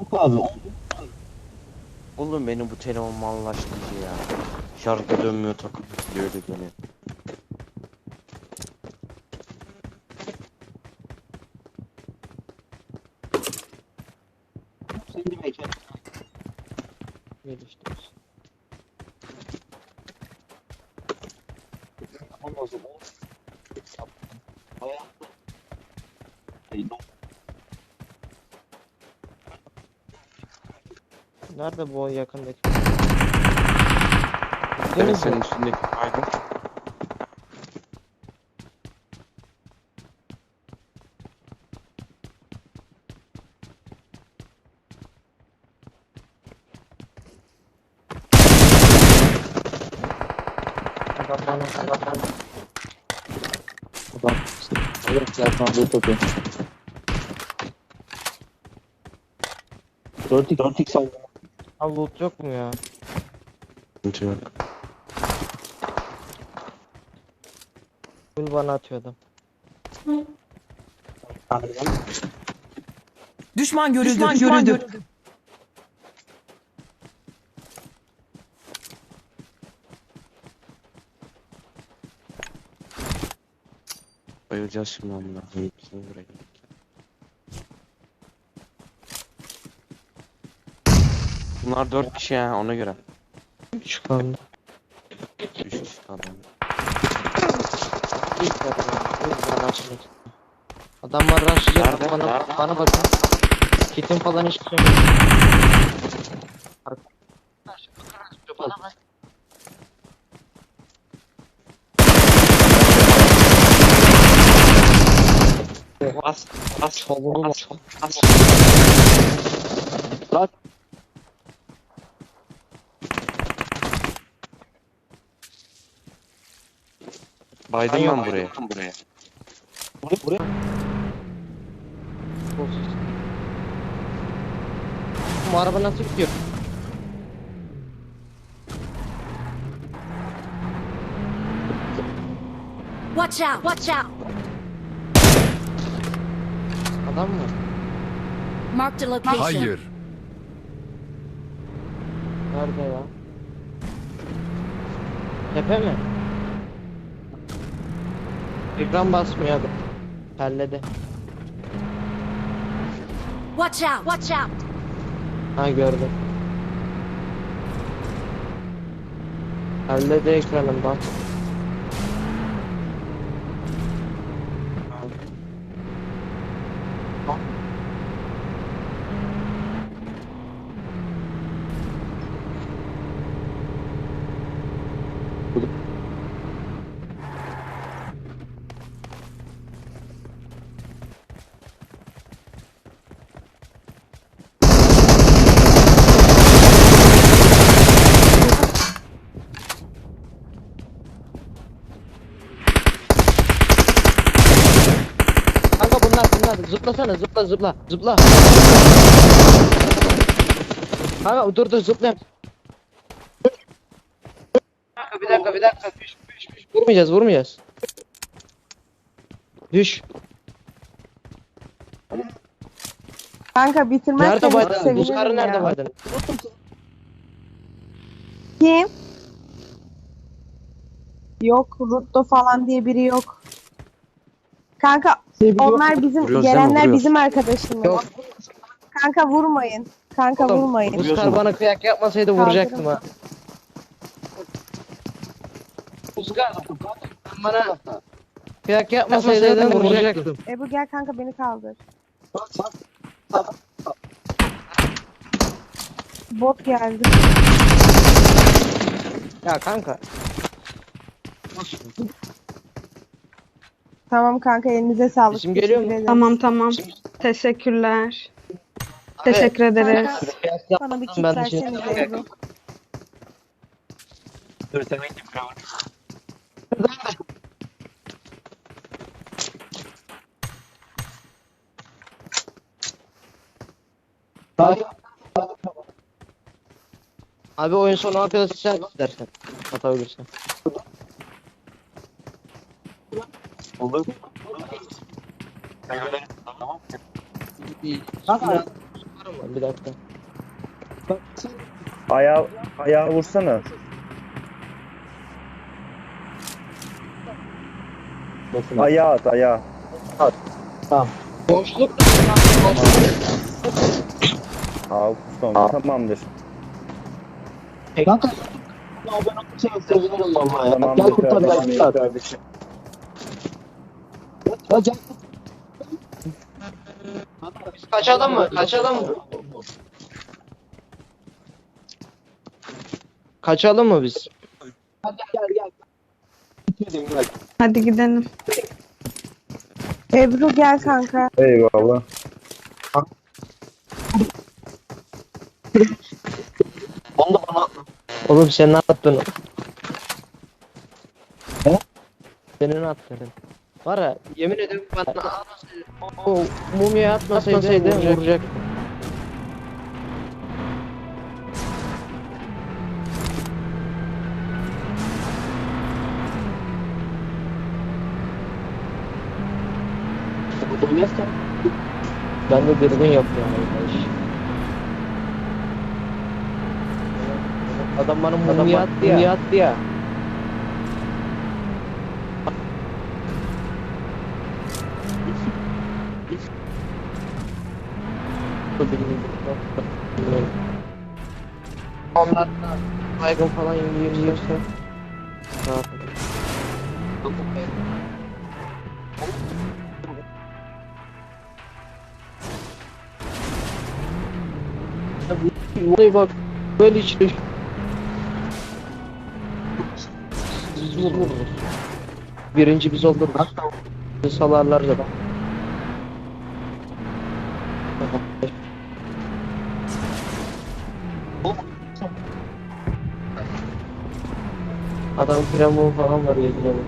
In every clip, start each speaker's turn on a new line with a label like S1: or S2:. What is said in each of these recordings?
S1: Yok abi.
S2: Oğlum beni bu telefon mallaştırıcı ya. Şarkı dönmüyor takıp gidiyordu beni.
S1: Şimdi mekan.
S2: Geliştir.
S1: Ondan sonra Hayatta. Hey, no.
S3: Nerede bu yakındaki?
S2: Evet senin
S3: mi?
S2: üstündeki kaydı.
S3: Adam.
S1: Evet, yapmam bu topu. 4x 4x aldım.
S3: Abi loot yok mu ya?
S2: Sıkıntı yok.
S3: Full bana atıyor adam.
S4: Düşman görüldü. Düşman, görüldü.
S2: Bayılacağız şimdi amına. koyayım. Seni buraya. Bunlar dört kişi ya ona göre.
S3: Çıkalım.
S2: Üç kişi kaldı.
S3: İlk adam. Bana açılır. Adamlar rushlayacak bana,
S2: Nerede?
S3: bana bakın. Kitim falan hiçbir şey yok. Bana bak.
S2: Bas, bas, bas,
S3: bak.
S2: bas.
S1: Lan.
S2: Baydım
S3: Ben
S2: buraya. buraya.
S1: Buraya buraya.
S3: Bu araba nasıl gidiyor?
S5: Watch out! Watch out!
S3: Adam mı?
S5: Marked a location.
S6: Hayır.
S3: Nerede ya? Tepe mi? Ekran basmıyor. Terledi.
S5: Watch out! Watch out!
S3: Ha gördüm. Terledi ekranım bak. Kanka bunlar bunlar zıplasana zıpla zıpla zıpla. Kanka dur dur zıplayayım. Kanka bir dakika bir dakika düş düş düş. Vurmayacağız vurmayacağız. Düş.
S7: Kanka bitirmezseniz
S3: Nerede baydın?
S7: sevinirim
S3: Buzkarı nerede
S7: ya.
S3: baydın?
S7: Kim? Yok Rutto falan diye biri yok. Kanka onlar bizim
S2: Vuruyoruz değil mi?
S7: gelenler
S2: Vuruyoruz.
S7: bizim arkadaşım.
S3: Yok.
S7: Kanka vurmayın. Kanka
S3: Oğlum,
S7: vurmayın.
S3: Buzkar bana kıyak yapmasaydı vuracaktım ha. Sen bana kıyak yapmasaydın vuracaktım.
S7: Ebu gel kanka beni kaldır. Bot geldi.
S3: Ya kanka.
S7: Tamam kanka elinize sağlık.
S3: Bizim geliyor mu?
S7: Teşekkür ederim.
S8: Tamam tamam. Teşekkürler. Teşekkür ederiz.
S3: Kıyak
S7: Bana bir kit
S3: ben de
S7: versenize.
S1: Dur sen bekle.
S3: Abi oyun sonu arkadaşı sen dersen. Atabilirsin.
S1: Olur. Sen öyle. Tamam.
S3: Kanka Bir dakika.
S6: Ayağı, ayağı vursana.
S1: Nasıl?
S6: Ayağı at ayağı.
S3: Boşluk.
S6: Al son. Tamamdır.
S1: Kanka. Onu şey sevinirim vallahi ya.
S6: Tamamdır
S1: Gel kurtar gel
S6: kardeşim.
S1: kurtar.
S6: kardeşim.
S1: Gel.
S3: Kaçalım mı? Kaçalım mı? Kaçalım mı biz?
S1: Gel gel gel. Gitmedim gel.
S8: Hadi gidelim.
S7: Ebru gel kanka.
S6: Eyvallah.
S1: Onu da bana
S3: Oğlum sen ne yaptın?
S1: He?
S3: Senin attın. Var ya yemin ederim bana o mumya atmasaydı vuracak.
S1: oynarsan
S3: Ben de dürbün yapıyorum arkadaş. Adam bana mumya attı ya. Baygın falan yiyorsa rahat. Vallahi bak böyle işte biz vururuz. Birinci biz oluruz. Bizi salarlar da. Adam kremu falan var yemin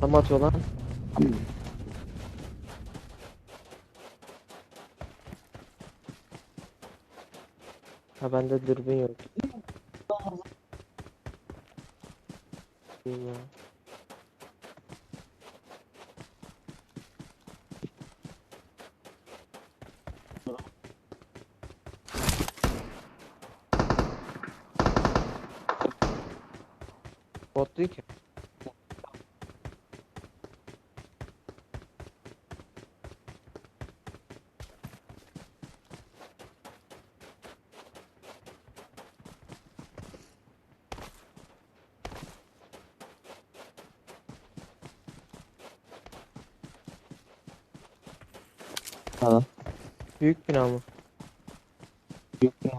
S3: Tam atıyor lan. Ha bende dürbün yok. İyi ya. Bot değil ki.
S1: Ha.
S3: Büyük bina mı?
S1: yok ya.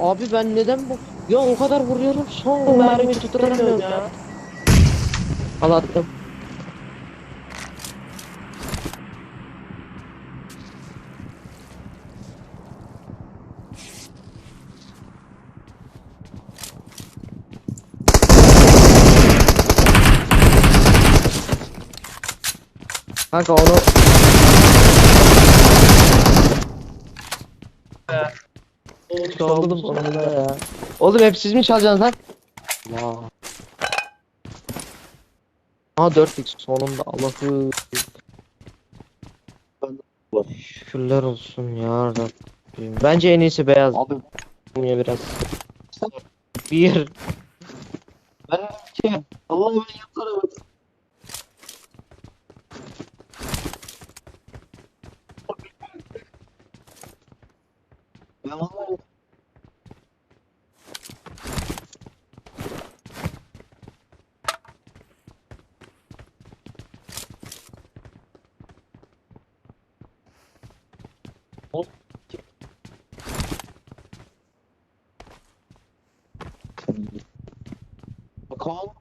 S3: Abi ben neden bu? Ya o kadar vuruyorum son mermi tutturamıyorum ya. Al attım. Kanka onu Çaldım sonunda ya. Oğlum hep siz mi çalacaksınız lan? Allah. Aa 4x sonunda Allah'ı. Şükürler olsun ya Rabbim. Bence en iyisi beyaz.
S1: Abi
S3: Mumya biraz. Bir.
S1: ben Allah'ım ben yapsana Bakalım.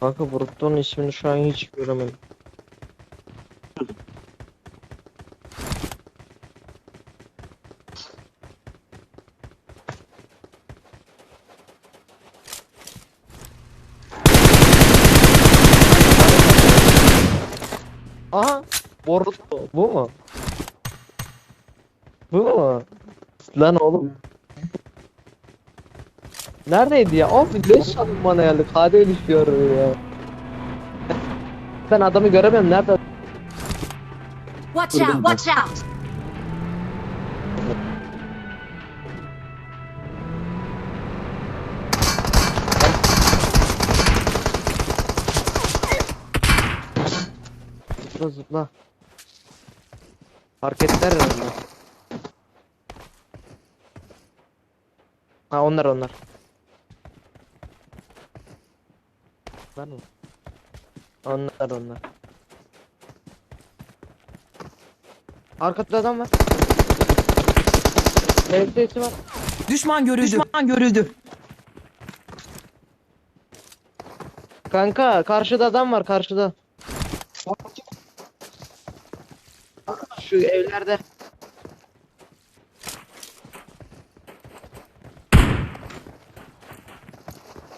S3: Kanka Brutto'nun ismini şu an hiç göremedim. Brutto. Bu mu? Bu mu? Lan oğlum. Neredeydi ya? Of leş sandım bana geldi. KD düşüyor ya. Ben adamı göremiyorum. Nerede?
S5: Watch out! Watch out!
S3: Zıpla zıpla. Hareketler herhalde. Ha onlar onlar. Var mı? Onlar onlar. Arkada adam var. Evde var.
S4: Düşman görüldü. Düşman görüldü.
S3: Kanka karşıda adam var karşıda. Şu evlerde.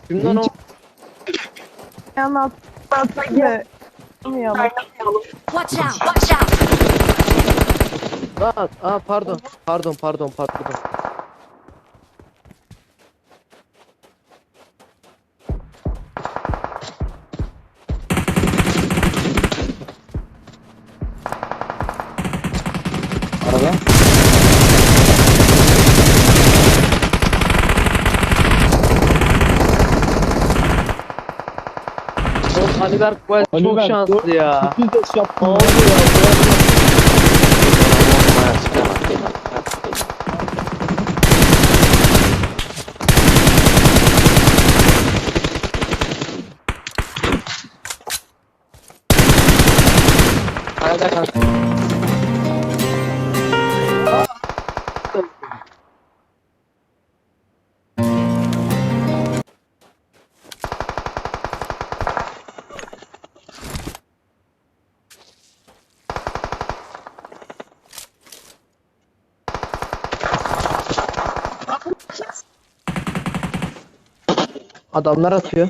S3: Kimden o?
S7: Yanına atlayı. Bilmiyorum.
S5: Watch out! Watch out!
S3: Aa, aa pardon. Pardon pardon pardon. Ali Berk bu el
S1: Ali
S3: çok
S1: Berk,
S3: şanslı ya.
S1: Bir de şey yaptım.
S3: Oldu ya. Hayda kanka. Adamlar atıyor.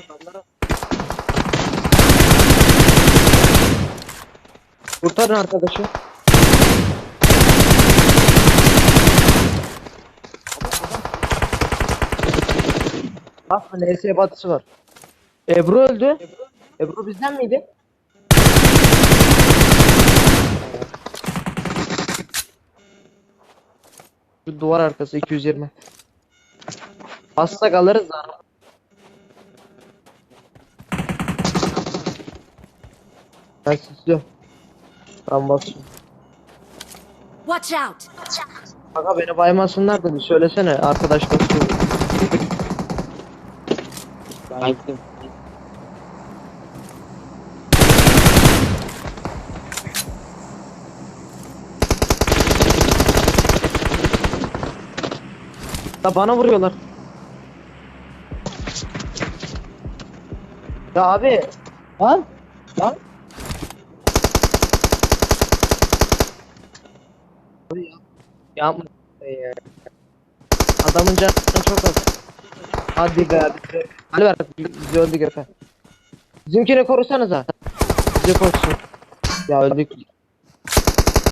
S3: Kurtarın arkadaşı. Bak NS batısı var. Ebru öldü. Ebru bizden miydi? Şu duvar arkası 220. Bassak alırız da. Ben sisliyorum. Ben basıyorum.
S5: Watch out!
S3: Kanka beni baymasınlar da bir söylesene arkadaş basıyor.
S1: Ben gittim.
S3: Ya bana vuruyorlar. Ya abi. Lan. Lan. Abi ya. Yapma. Ya. Adamın canı çok az. Hadi be abi. Hadi ver. Bizi öldük Efe. Bizimkini korusanıza. Bizi korusun. Ya öldük.